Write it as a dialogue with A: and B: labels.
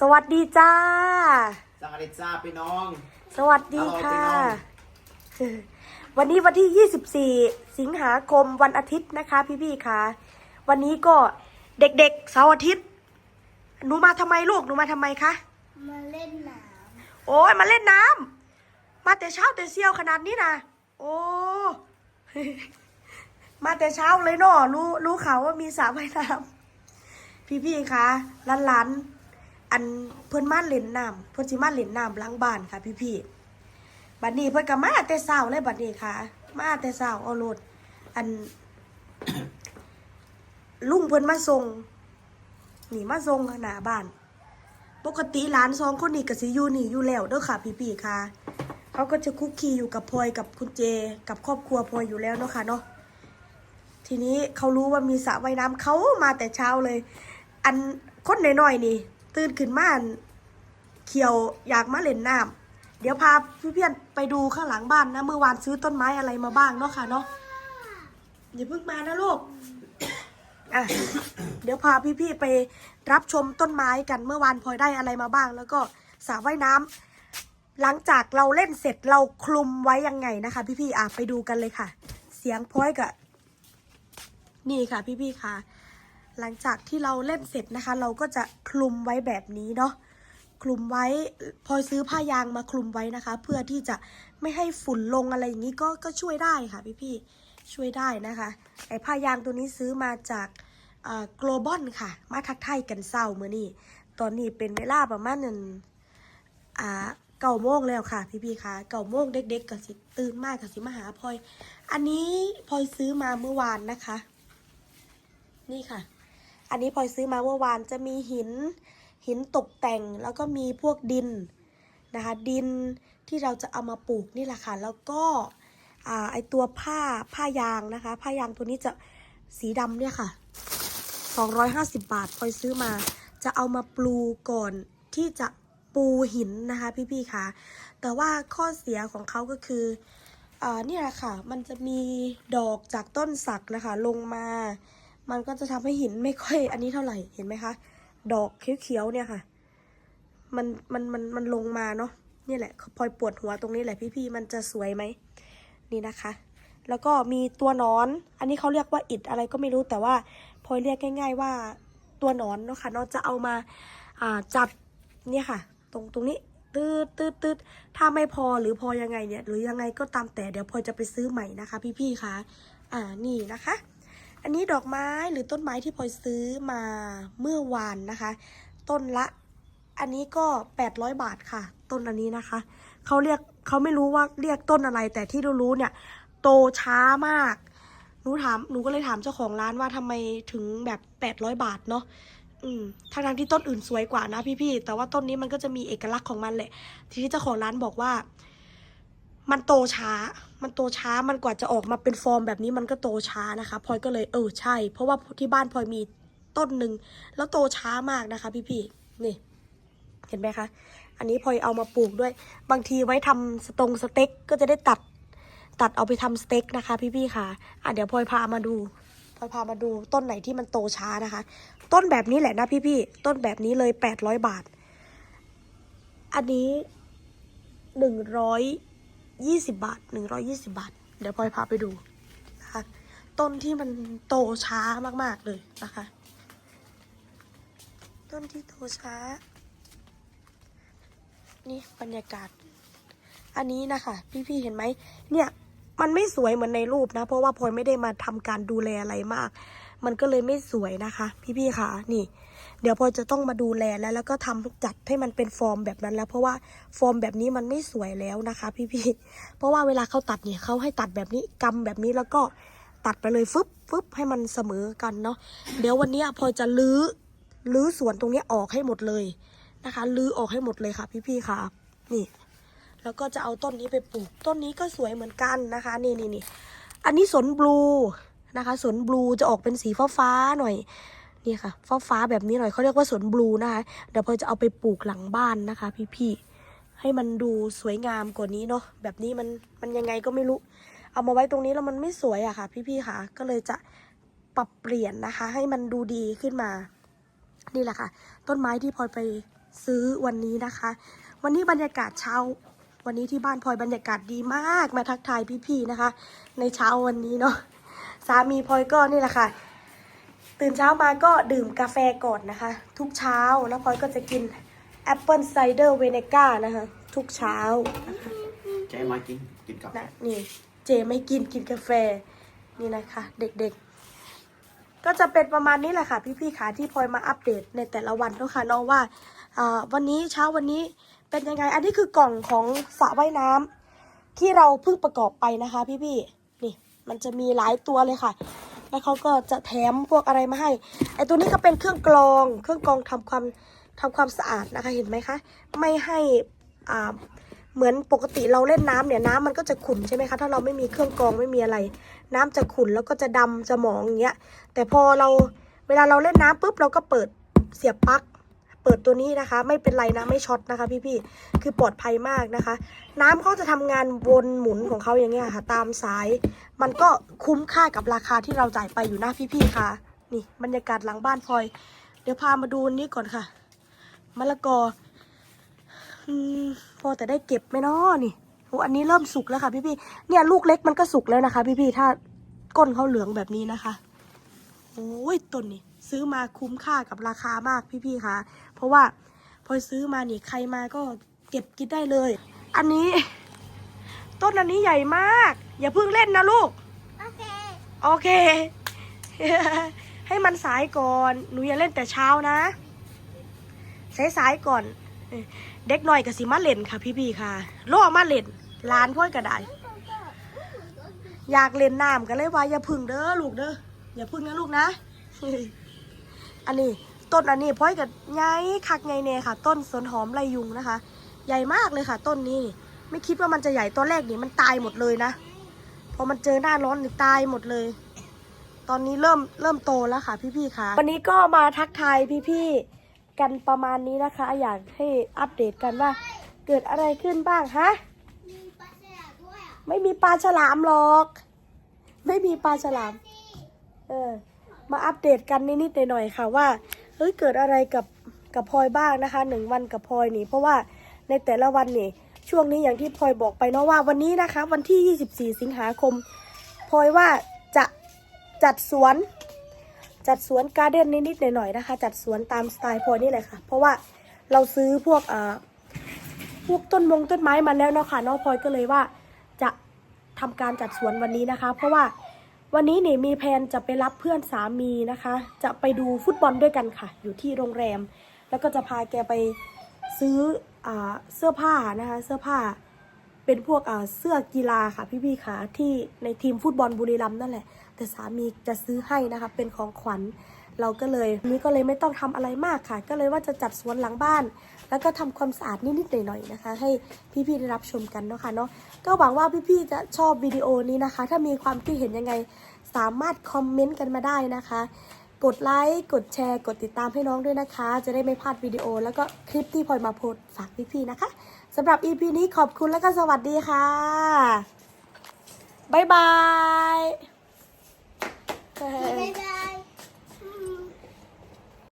A: สวัสดีจ้า
B: สังกัดจ้าพี่น้อง
A: สวัสดีค่ะ วันนี้วันที่ 24 สิงหาคมวันอาทิตย์นะคะ พี่ๆค่ะ วันนี้ก็เด็กๆเสาร์อาทิตย์ หนูมาทำไมลูก หนูมาทำไมคะ
C: มาเล่นน้
A: โอ้ยมาเล่นน้ำ มาแต่เช้าแต่เซียวขนาดนี้นะโอ้ มาแต่เช้าเลยเนาะรู้รู้ข่าวว่ามีสระว่ายน้ำพี่ๆคะร้านร้านๆ อันเพื่อนมาเล่นน้ำเพื่อนสิมาเล่นน้ำล้างบ้านค่ะ พี่ๆบัดนี้เพื่อนก็มาแต่เช้าเลยบัดนี้ค่ะ มาแต่เช้าเอารถอัน ลุงเพื่อนมาส่งนี่มาส่งหน้าบ้าน ปกติหลานสองคนนี้ก็สิอยู่นี่อยู่แล้วเด้อค่ะ พี่ๆค่ะ เขาก็จะคุกคีอยู่กับพลอยกับคุณเจ กับครอบครัวพลอยอยู่แล้วเนาะค่ะเนาะทีนี้เขารู้ว่ามีสระว่ายน้ำเขามาแต่เช้าเลย อันคนน้อยๆนี่ ตื่นขึ้นมาเขียวอยากมาเล่นน้ำเดี๋ยวพาพี่เพียนไปดูข้างหลังบ้านนะเมื่อวานซื้อต้นไม้อะไรมาบ้างเนาะค่ะเนาะอย่าเพิ่งมานะลูกอะเดี๋ยวพาพี่ๆไปรับชมต้นไม้กันเมื่อวานพลอยได้อะไรมาบ้าง แล้วก็สระว่ายน้ำหลังจากเราเล่นเสร็จเราคลุมไว้ยังไงนะคะ พี่ๆอะไปดูกันเลยค่ะ เสียงพลอยกับนี่ค่ะ พี่ๆค่ะ หลังจากที่เราเล่นเสร็จนะคะ เราก็จะคลุมไว้แบบนี้เนาะคลุมไว้พอซื้อผ้ายางมาคลุมไว้นะคะ เพื่อที่จะไม่ให้ฝุ่นลงอะไรอย่างนี้ก็ก็ช่วยได้ค่ะพี่ๆช่วยได้นะคะไอ้ผ้ายางตัวนี้ซื้อมาจากโกลบอลค่ะ มาทักทยกันเศร้าเมื่อนี้ตอนนี้เป็นเวลาประมาณหนึ่งอ่าเก่าโมงแล้วค่ะ พี่พี่ๆค่ะเก่าโมงเด็กๆก็สิตื่นมากก็สิมาหาพลอย อันนี้พลอยซื้อมาเมื่อวานนะคะ นี่ค่ะ อันนี้พลอยซื้อมาเมื่อวานจะมีหิน หินตกแต่งแล้วก็มีพวกดินนะคะดินที่เราจะเอามาปลูกนี่แหละค่ะ แล้วก็ไอตัวผ้าผ้ายางนะคะ ผ้ายางตัวนี้จะสีดำเนี่ยค่ะ 250 บาทพลอยซื้อมา จะเอามาปลูก่อนที่จะปูหินนะคะพี่ๆค่ะแต่ว่าข้อเสียของเขาก็คืออ่าเนี่ยแหละค่ะ มันจะมีดอกจากต้นสักนะคะ ลงมา มันก็จะทำให้หินไม่ค่อย อันนี้เท่าไหร่เห็นไหมคะ ดอกเขียวๆเนี่ยค่ะ มันมันมันมันลงมาเนาะนี่แหละพลอยปวดหัวตรงนี้แหละพี่ๆมันจะสวยไหมนี่นะคะ แล้วก็มีตัวนอน อันนี้เขาเรียกว่าอิดอะไรก็ไม่รู้แต่ว่าพลอยเรียกง่าย ๆ ว่าตัวนอนเนาะค่ะเนาะจะเอามาอ่าจับเนี่ยค่ะ ตรงตรงนี้ตืดตืดตืดถ้าไม่พอหรือพอยังไงเนี่ย หรือยังไงก็ตามแต่เดี๋ยวพลอยจะไปซื้อใหม่นะคะ พี่ๆค่ะอ่านี่นะคะ อันนี้ดอกไม้หรือต้นไม้ที่พลอยซื้อมาเมื่อวานนะคะ ต้นละอันนี้ก็ 800 บาทค่ะ ต้นอันนี้นะคะ เขาเรียกเขาไม่รู้ว่าเรียกต้นอะไร แต่ที่รู้ๆเนี่ย โตช้ามากหนูถามหนูก็เลยถามเจ้าของร้านว่าทำไมถึงแบบ 800 บาทเนาะอืมทางทางๆที่ต้นอื่นสวยกว่านะพี่ๆแต่ว่าต้นนี้มันก็จะมีเอกลักษณ์ของมันแหละ ทีนี้เจ้าของร้านบอกว่า มันโตช้า มันโตช้า มันกว่าจะออกมาเป็นฟอร์มแบบนี้มันก็โตช้านะคะพลอยก็เลยเออใช่ เพราะว่าที่บ้านพลอยมีต้นหนึ่งแล้วโตช้ามากนะคะ พี่ๆ นี่ เห็นไหมคะ อันนี้พลอยเอามาปลูกด้วย บางทีไว้ทำสตงสเต็กก็จะได้ตัด ตัดเอาไปทำสเต็กนะคะ พี่ๆ ค่ะ อะเดี๋ยวพลอยพามาดูพลอยพามาดูต้นไหนที่มันโตช้านะคะ ต้นแบบนี้แหละนะพี่ๆ ต้นแบบนี้เลยแปดร้อยบาท อันนี้หนึ่งร้อย ยี่สิบบาทหนึ่งร้อยี่สิบาท เดี๋ยวพลอยพาไปดูนะคะ ต้นที่มันโตช้ามากๆเลยนะคะ ต้นที่โตช้า นี่บรรยากาศ อันนี้นะคะ พี่ๆเห็นไหม เนี่ยมันไม่สวยเหมือนในรูปนะ เพราะว่าพลอยไม่ได้มาทำการดูแลอะไรมาก มันก็เลยไม่สวยนะคะ พี่ๆค่ะนี่ เดี๋ยวพอจะต้องมาดูแลแล้วแล้วก็ทำจัดให้มันเป็นฟอร์มแบบนั้นแล้ว เพราะว่าฟอร์มแบบนี้มันไม่สวยแล้วนะคะ พี่ๆเพราะว่าเวลาเขาตัดเนี่ยเขาให้ตัดแบบนี้กำแบบนี้แล้วก็ตัดไปเลยฟึบฟึบให้มันเสมอกันเนาะเดี๋ยววันนี้พอจะลื้อลื้อส่วนตรงนี้ออกให้หมดเลยนะคะ ลื้อออกให้หมดเลยค่ะ พี่ๆค่ะ นี่แล้วก็จะเอาต้นนี้ไปปลูก ต้นนี้ก็สวยเหมือนกันนะคะ นี่นี่นี่อันนี้สนบลูนะคะ สนบลูจะออกเป็นสีฟ้าฟ้าๆหน่อย นี่ค่ะ ฟ้าฟ้าแบบนี้หน่อยเขาเรียกว่าสวนบลูนะคะ เดี๋ยวพลอจะเอาไปปลูกหลังบ้านนะคะ พี่ๆ ให้มันดูสวยงามกว่านี้เนาะ แบบนี้มันมันยังไงก็ไม่รู้ เอามาไว้ตรงนี้แล้วมันไม่สวยอะค่ะ พี่ๆ ค่ะ ก็เลยจะปรับเปลี่ยนนะคะ ให้มันดูดีขึ้นมา นี่แหละค่ะ ต้นไม้ที่พลอยไปซื้อวันนี้นะคะ วันนี้บรรยากาศเช้า วันนี้ที่บ้านพลอยบรรยากาศดีมาก มาทักทายพี่ๆ นะคะ ในเช้าวันนี้เนาะ สามีพลอยก็นี่แหละค่ะ ตื่นเช้ามาก็ดื่มกาแฟก่อนนะคะ ทุกเช้าแล้วพลอยก็จะกินแอปเปิลไซเดอร์เวเนก้านะคะ ทุกเช้า
B: เจ๊มากินกินกับ
A: นะนี่เจไม่กินกินกาแฟนี่นะคะ เด็กๆ ก็จะเป็นประมาณนี้แหละค่ะ พี่ๆขาที่พลอยมาอัปเดตในแต่ละวันเนาะค่ะน้องว่าอ่าวันนี้เช้าวันนี้เป็นยังไง อันนี้คือกล่องของสระว่ายน้ำที่เราเพิ่งประกอบไปนะคะ พี่ๆนี่มันจะมีหลายตัวเลยค่ะ แล้วเขาก็จะแถมพวกอะไรมาให้ ไอตัวนี้ก็เป็นเครื่องกรอง เครื่องกรองทำความทำความสะอาดนะคะ เห็นไหมคะ ไม่ให้อ่าเหมือนปกติเราเล่นน้ำเนี่ยน้ำมันก็จะขุ่นใช่ไหมคะถ้าเราไม่มีเครื่องกรองไม่มีอะไร น้ำจะขุ่นแล้วก็จะดำจะหมองอย่างเงี้ยแต่พอเราเวลาเราเล่นน้ำปุ๊บเราก็เปิดเสียบปลั๊ก เปิดตัวนี้นะคะ ไม่เป็นไรนะไม่ช็อตนะคะ พี่ๆคือปลอดภัยมากนะคะ น้ำเขาจะทำงานวนหมุนของเขาอย่างเงี้ยค่ะ ตามสาย มันก็คุ้มค่ากับราคาที่เราจ่ายไปอยู่นะพี่ๆค่ะ นี่บรรยากาศหลังบ้านพลอย เดี๋ยวพามาดูนี่ก่อนค่ะมะละกอพอแต่ได้เก็บไหมนาะนี่โอ้อันนี้เริ่มสุกแล้วค่ะ พี่พี่ๆเนี่ยลูกเล็กมันก็สุกแล้วนะคะพี่พี่ๆถ้าก้นเขาเหลืองแบบนี้นะคะโอ้ยต้นนี่ซื้อมาคุ้มค่ากับราคามากพี่พี่ๆค่ะ ราะว่าพอซื้อมานี่ใครมาก็เก็บกินได้เลย อันนี้ ต้นอันนี้ใหญ่มาก อย่าเพิ่งเล่นนะลูก
C: โอเค
A: โอเค ให้มันสายก่อน หนูอย่าเล่นแต่เช้านะ สายสายๆก่อน เด็กหน่อยกับสิมาเล่นค่ะพี่ๆค่ะล่อมาเล่นลานพ่อยก็ได้ อยากเล่นน้ำก็เลยว่าอย่าพึ่งเด้อลูกเด้ออย่าพึ่งนะลูกนะ อันนี้ ต้นอันนี้พ่อยกับไงคักไงเน่ค่ะ ต้นสนหอมไรยุงนะคะ ใหญ่มากเลยค่ะ ต้นนี้ไม่คิดว่ามันจะใหญ่ตอนแรกนี่มันตายหมดเลยนะพอมันเจอหน้าร้อนนี่ตายหมดเลย ตอนนี้เริ่มเริ่มโตแล้วค่ะ พี่ๆค่ะ วันนี้ก็มาทักทายพี่ๆกันประมาณนี้นะคะ อยากให้อัปเดตกันว่า เกิดอะไรขึ้นบ้างฮะไม่มีปลาฉลามหรอก ไม่มีปลาฉลาม เออ มาอัปเดตกันนิดๆหน่อยๆค่ะว่า เฮ้ยเกิดอะไรกับกับพลอยบ้างนะคะหนึ่งวันกับพลอยนี่เพราะว่าในแต่ละวันนี่ช่วงนี้อย่างที่พลอยบอกไปเนาะว่าวันนี้นะคะ วันที่ 24 สิงหาคมพลอยว่าจะจัดสวน จัดสวนการ์เด้นนิดๆหน่อยๆนะคะ จัดสวนตามสไตล์พลอยนี่แหละค่ะ เพราะว่าเราซื้อพวกเอ่อพวกต้นมงต้นไม้มาแล้วเนาะค่ะน้องพลอยก็เลยว่าจะทำการจัดสวนวันนี้นะคะ เพราะว่า วันนี้นี่มีแพนจะไปรับเพื่อนสามีนะคะ จะไปดูฟุตบอลด้วยกันค่ะ อยู่ที่โรงแรม แล้วก็จะพาแกไปซื้ออเสื้อผ้านะคะ เสื้อผ้าเป็นพวกเสื้อกีฬาค่ะพี่ๆค่ะที่ในทีมฟุตบอลบุรีรัมย์นั่นแหละ แต่สามีจะซื้อให้นะคะ เป็นของขวัญ เราก็เลยนี้ก็เลยไม่ต้องทำอะไรมากค่ะ ก็เลยว่าจะจัดสวนหลังบ้าน แล้วก็ทำความสะอาดนิดๆหน่อยๆนะคะ ให้พี่ๆได้รับชมกันเนาะค่ะเนาะก็หวังว่าพี่ๆจะชอบวิดีโอนี้นะคะ ถ้ามีความคิดเห็นยังไง สามารถคอมเมนต์กันมาได้นะคะ กดไลค์กดแชร์ กดติดตามให้น้องด้วยนะคะ จะได้ไม่พลาดวิดีโอ แล้วก็คลิปที่พลอยมาโพสฝากพี่ๆนะคะสำหรับ EP นี้ขอบคุณแล้วก็สวัสดีค่ะบ๊ายบาย
C: บ๊ายบาย